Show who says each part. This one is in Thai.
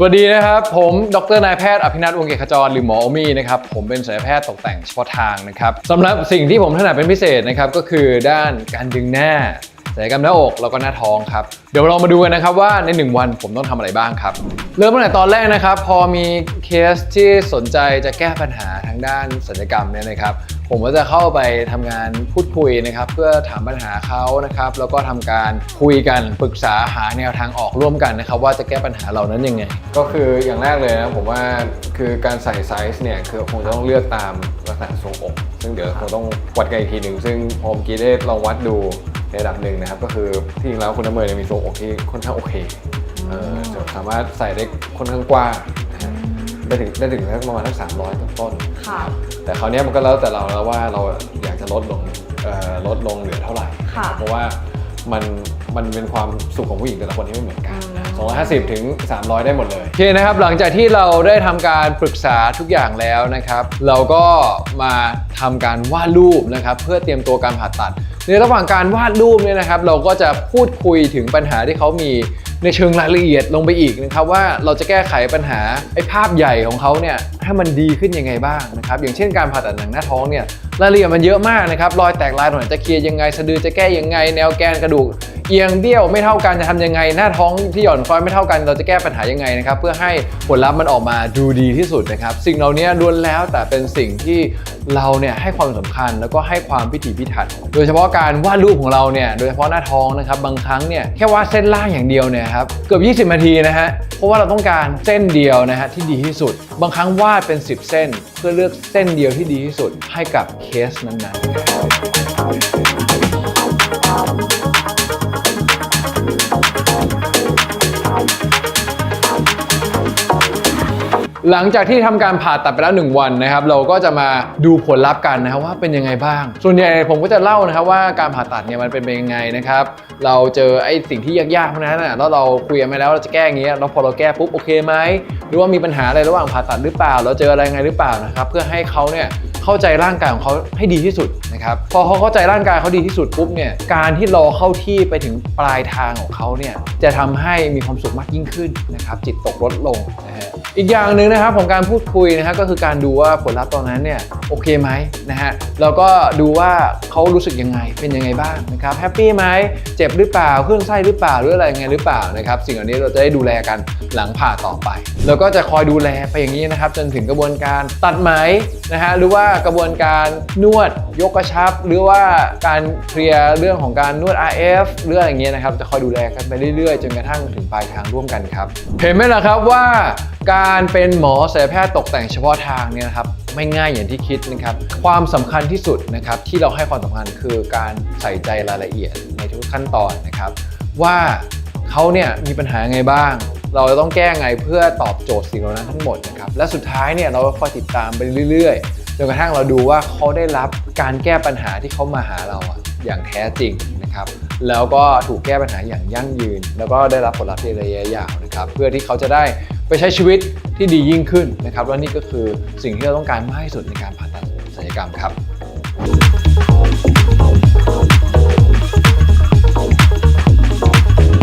Speaker 1: สวัสดีนะครับ ผมดรนายแพทย์อภินัทวงเกขจรหรือหมอโอมี่นะครับผมเป็นศัลยแพทย์ตกแต่งเฉพาะทางนะครับสำหรับสิ่งที่ผมถนัดเป็นพิเศษนะครับก็คือด้านการดึงหน้า ศัลยกรรมหน้าอกแล้วก็หน้าท้องครับ เดี๋ยวเรามาดูกันนะครับว่าใน 1 วันผมต้องทำอะไรบ้างครับ เริ่มตั้งแต่ตอนแรกนะครับ พอมีเคสที่สนใจจะแก้ปัญหาทางด้านศัลยกรรมเนี่ยนะครับ ผมก็จะเข้าไปทำงานพูดคุยนะครับ เพื่อถามปัญหาเขานะครับ แล้วก็ทำการคุยกันปรึกษาหาแนวทางออกร่วมกันนะครับ ว่าจะแก้ปัญหาเหล่านั้นยังไงก็คืออย่างแรกเลยนะผมว่าคือการใส่ไซส์เนี่ยคือคงจะต้องเลือกตามลักษณะทรงอก ซึ่งเดี๋ยวคงต้องวัดกันอีกทีหนึ่งซึ่งพอมกี้ได้ลองวัดดู ในระดับหนึ่งนะครับ ก็คือที่จริงแล้วคุณน้ำเมยเนี่ยมีทรงอกที่ค่อนข้างโอเคเออจะสามารถใส่ได้ค่อนข้างกว้างนะฮะได้ถึงได้ถึงสักประมาณสักสามร้อยต้นๆ
Speaker 2: ค่ะ
Speaker 1: แต่คราวเนี้ยมันก็แล้วแต่เราแล้วว่าเราอยากจะลดลงเอ่อลดลงเหลือเท่าไหร่
Speaker 2: ค่ะ
Speaker 1: เพราะว่ามันมันเป็นความสุขของผู้หญิงแต่ละคนที่ไม่เหมือนกันนะ
Speaker 2: อืม
Speaker 1: 250 ถึง 300 ได้หมดเลย โอเคนะครับ หลังจากที่เราได้ทำการปรึกษาทุกอย่างแล้วนะครับ เราก็มาทำการวาดรูปนะครับ เพื่อเตรียมตัวการผ่าตัด ในระหว่างการวาดรูปเนี่ยนะครับ เราก็จะพูดคุยถึงปัญหาที่เขามีในเชิงรายละเอียดลงไปอีกนะครับว่าเราจะแก้ไขปัญหาไอ้ภาพใหญ่ของเขาเนี่ยให้มันดีขึ้นยังไงบ้างนะครับอย่างเช่นการผ่าตัดหนังหน้าท้องเนี่ยรายละเอียดมันเยอะมากนะครับรอยแตกลายตรงไหนจะเคลียร์ยังไงสะดือจะแก้ยังไง แนวแกนกระดูก เอียงเบี้ยวไม่เท่ากันจะทำยังไง หน้าท้องที่หย่อนคล้อยไม่เท่ากันเราจะแก้ปัญหายังไงนะครับเพื่อให้ผลลัพธ์มันออกมาดูดีที่สุดนะครับ สิ่งเหล่านี้ล้วนแล้วแต่เป็นสิ่งที่เราเนี่ยให้ความสำคัญแล้วก็ให้ความพิถีพิถัน โดยเฉพาะการวาดรูปของเราเนี่ยโดยเฉพาะหน้าท้องนะครับบางครั้งเนี่ยแค่วาดเส้นล่างอย่างเดียวเนี่ยครับเกือบ 20 นาทีนะฮะเพราะว่าเราต้องการเส้นเดียวนะฮะที่ดีที่สุด บางครั้งวาดเป็น 10 เส้น เพื่อเลือกเส้นเดียวที่ดีที่สุดให้กับเคสนั้นๆ หลังจากที่ทำการผ่าตัดไปแล้ว 1 วันนะครับ เราก็จะมาดูผลลัพธ์กันนะครับว่าเป็นยังไงบ้าง ส่วนใหญ่ผมก็จะเล่านะครับว่าการผ่าตัดเนี่ยมันเป็นยังไงนะครับ เราเจอไอ้สิ่งที่ยากๆพวกนั้นนะแล้วเราคุยกันไปแล้วเราจะแก้อย่างเงี้ยแล้วพอเราแก้ปุ๊บโอเคไหมหรือว่ามีปัญหาอะไรระหว่างผ่าตัดหรือเปล่า เราเจออะไรไงหรือเปล่านะครับ เพื่อให้เขาเนี่ย เข้าใจร่างกายของเขาให้ดีที่สุดนะครับพอเขาเข้าใจร่างกายเขาดีที่สุดปุ๊บเนี่ยการที่รอเข้าที่ไปถึงปลายทางของเขาเนี่ยจะทำให้มีความสุขมากยิ่งขึ้นนะครับจิตตกลดลงนะฮะอีกอย่างหนึ่งนะครับของการพูดคุยนะครับก็คือการดูว่าผลลัพธ์ตอนนั้นเนี่ยโอเคไหมนะฮะแล้วก็ดูว่าเขารู้สึกยังไงเป็นยังไงบ้างนะครับแฮปปี้ไหมเจ็บหรือเปล่าเคลื่อนไส้หรือเปล่าหรืออะไรยังไงหรือเปล่านะครับสิ่งเหล่านี้เราจะได้ดูแลกันหลังผ่าต่อไป แล้วก็จะคอยดูแลไปอย่างนี้นะครับจนถึงกระบวนการตัดไหมนะฮะหรือว่ากระบวนการนวดยกกระชับ หรือว่าการเคลียร์เรื่องของการนวด RF เรื่องอย่างเงี้ยนะครับ จะคอยดูแลกันไปเรื่อยๆ จนกระทั่งถึงปลายทางร่วมกันครับ เห็นไหมล่ะครับว่าการเป็นหมอศัลยแพทย์ตกแต่งเฉพาะทางเนี่ยนะครับไม่ง่ายอย่างที่คิดนะครับ ความสำคัญที่สุดนะครับที่เราให้ความสำคัญคือการใส่ใจรายละเอียดในทุกขั้นตอนนะครับ ว่าเขาเนี่ยมีปัญหาไงบ้าง เราจะต้องแก้ไงเพื่อตอบโจทย์สิ่งเหล่านั้นทั้งหมดนะครับและสุดท้ายเนี่ยเราก็คอยติดตามไปเรื่อยๆ จนกระทั่งเราดูว่าเขาได้รับการแก้ปัญหาที่เขามาหาเราอะอย่างแท้จริงนะครับ แล้วก็ถูกแก้ปัญหาอย่างยั่งยืน แล้วก็ได้รับผลลัพธ์ในระยะยาวนะครับ เพื่อที่เขาจะได้ไปใช้ชีวิตที่ดียิ่งขึ้นนะครับและนี่ก็คือสิ่งที่เราต้องการมากที่สุดในการผ่าตัดศัลยกรรมครับ